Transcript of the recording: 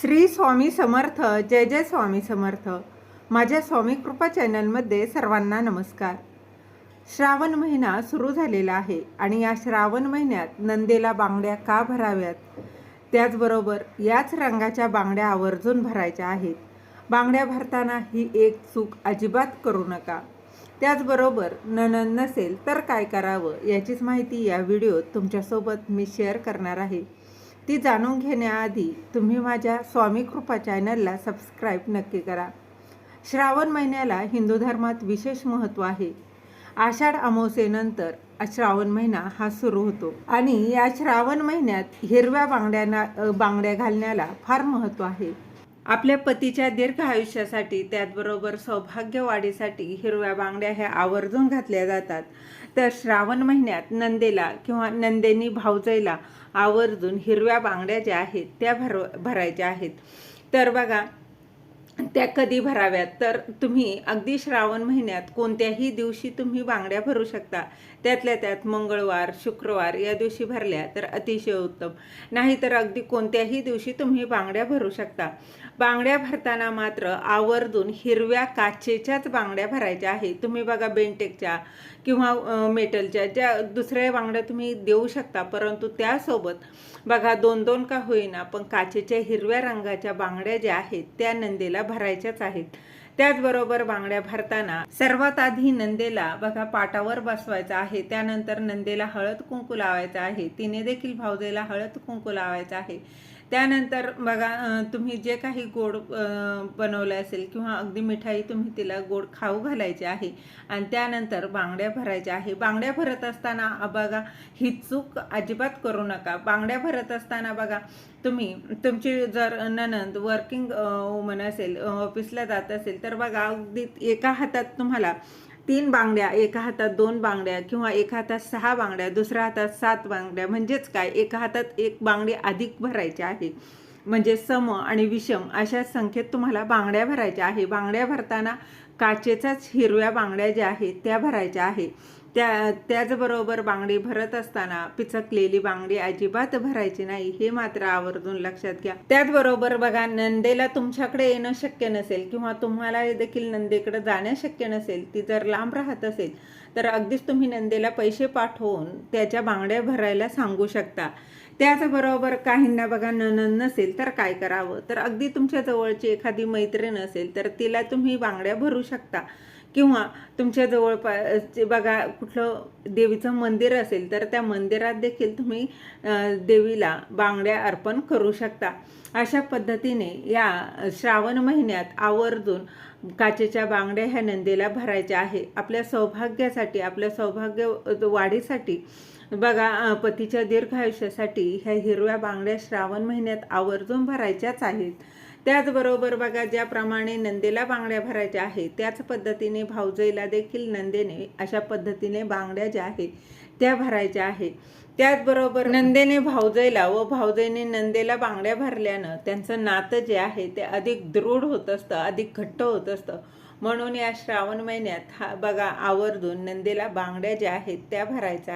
श्री स्वामी समर्थ जय जय स्वामी समर्थ. माझ्या स्वामी कृपा चॅनलमध्ये सर्वांना नमस्कार. श्रावण महिना सुरू झालेला आहे आणि या श्रावण महिन्यात नंदेला बांगड्या का भराव्यात? त्याचबरोबर याच रंगाच्या बांगड्या आवर्जून भरायच्या आहेत. बांगड्या भरताना ही एक चूक अजिबात करू नका. त्याचबरोबर ननन नसेल तर काय करावं याचीच माहिती या व्हिडिओत तुमच्यासोबत मी शेअर करणार आहे. ती जाणून घेण्याआधी तुम्ही माझ्या स्वामी कृपा चॅनलला सबस्क्राईब नक्की करा. श्रावण महिन्याला हिंदू धर्मात विशेष महत्त्व आहे. आषाढ अमावस्येनंतर श्रावण महिना हा सुरू होतो. आणि या श्रावण महिन्यात हिरव्या बांगड्यांना बांगड्या घालण्याला फार महत्त्व आहे. आपल्या पतीच्या दीर्घ आयुष्यासाठी त्याचबरोबर सौभाग्यवाढीसाठी हिरव्या बांगड्या ह्या आवर्जून घातल्या जातात. तर श्रावण महिन्यात नंदेला किंवा नंदेनी भावजईला आवर्जून हिरव्या बांगड्या ज्या आहेत त्या भर भरायच्या आहेत. तर बघा त्या कधी भराव्यात? तर तुम्ही अगदी श्रावण महिन्यात कोणत्याही दिवशी तुम्ही बांगड्या भरू शकता. त्यातल्या त्यात मंगळवार शुक्रवार या दिवशी भरल्या तर अतिशय उत्तम. नाहीतर अगदी कोणत्याही दिवशी तुम्ही बांगड्या भरू शकता. बांगड्या भरताना मात्र आवर्जून हिरव्या काचेच्याच बांगड्या भरायच्या आहे तुम्ही बघा बेंटेकच्या किंवा मेटलच्या ज्या दुसऱ्या बांगड्या तुम्ही देऊ शकता. परंतु त्यासोबत बघा दोन दोन का होईना पण काचेच्या हिरव्या रंगाच्या बांगड्या ज्या आहेत त्या नंदेला भरायच्याच आहेत. त्याचबरोबर बांगड्या भरताना सर्वात आधी नंदेला बघा पाटावर बसवायचं आहे. त्यानंतर नंदेला हळद कुंकू लावायचा आहे. तिने देखील भाऊजेला हळद कुंकू लावायचा आहे. त्यानंतर बघा तुम्ही जे काही गोड बनवलं असेल किंवा अगदी मिठाई तुम्ही तिला गोड खाऊ घालायची आहे आणि त्यानंतर बांगड्या भरायच्या आहे. बांगड्या भरत असताना बघा ही चूक अजिबात करू नका. बांगड्या भरत असताना बघा तुम्ही तुमची जर ननंद वर्किंग वुमन असेल ऑफिसला जात असेल तर बघा अगदी एका हातात तुम्हाला तीन बांगड्या एका हातात दोन बांगड्या किंवा एका हातात सहा बांगड्या दुसऱ्या हातात सात बांगड्या म्हणजेच काय? एका हातात एक बांगडी अधिक भरायची आहे. म्हणजे सम आणि विषम अशा संख्येत तुम्हाला बांगड्या भरायच्या आहे. बांगड्या भरताना काचेचाच हिरव्या बांगड्या ज्या आहेत त्या भरायच्या आहे. त्या त्याचबरोबर बांगडी भरत असताना पिचकलेली बांगडी अजिबात भरायची नाही हे मात्र आवर्जून लक्षात घ्या. त्याचबरोबर बघा नंदेला तुमच्याकडे येणं शक्य नसेल किंवा तुम्हाला देखील नंदेकडे जाणं शक्य नसेल ती जर लांब राहत असेल तर अगदीच तुम्ही नंदेला पैसे पाठवून त्याच्या बांगड्या भरायला सांगू शकता. त्याचबरोबर काहींना बघा ननन नसेल तर काय करावं? तर अगदी तुमच्या जवळची एखादी मैत्रीण असेल तर तिला तुम्ही बांगड्या भरू शकता. किंवा तुमच्या जवळपास बघा कुठलं देवीचं मंदिर असेल तर त्या मंदिरात देखील तुम्ही देवीला बांगड्या अर्पण करू शकता. अशा पद्धतीने या श्रावण महिन्यात आवर्जून काचेच्या बांगड्या ह्या नंदीला भरायच्या आहे. आपल्या सौभाग्यासाठी आपल्या सौभाग्य वाढीसाठी बघा पतीच्या दीर्घ आयुष्यासाठी ह्या हिरव्या बांगड्या श्रावण महिन्यात आवर्जून भरायच्याच आहेत. त्याचबरोबर बघा ज्याप्रमाणे नंदेला बांगड्या भरायच्या आहे त्याच पद्धतीने भाऊजईला देखील नंदेने अशा पद्धतीने बांगड्या ज्या आहेत त्या भरायच्या आहेत. त्याचबरोबर नंदेने भाऊजईला व भाऊजईने नंदेला बांगड्या भरल्यानं त्यांचं नातं जे आहे ते अधिक दृढ होत असतं अधिक घट्ट होत असतं. म्हणून या श्रावण महिन्यात हा बघा आवर्जून नंदेला बांगड्या ज्या आहेत त्या भरायच्या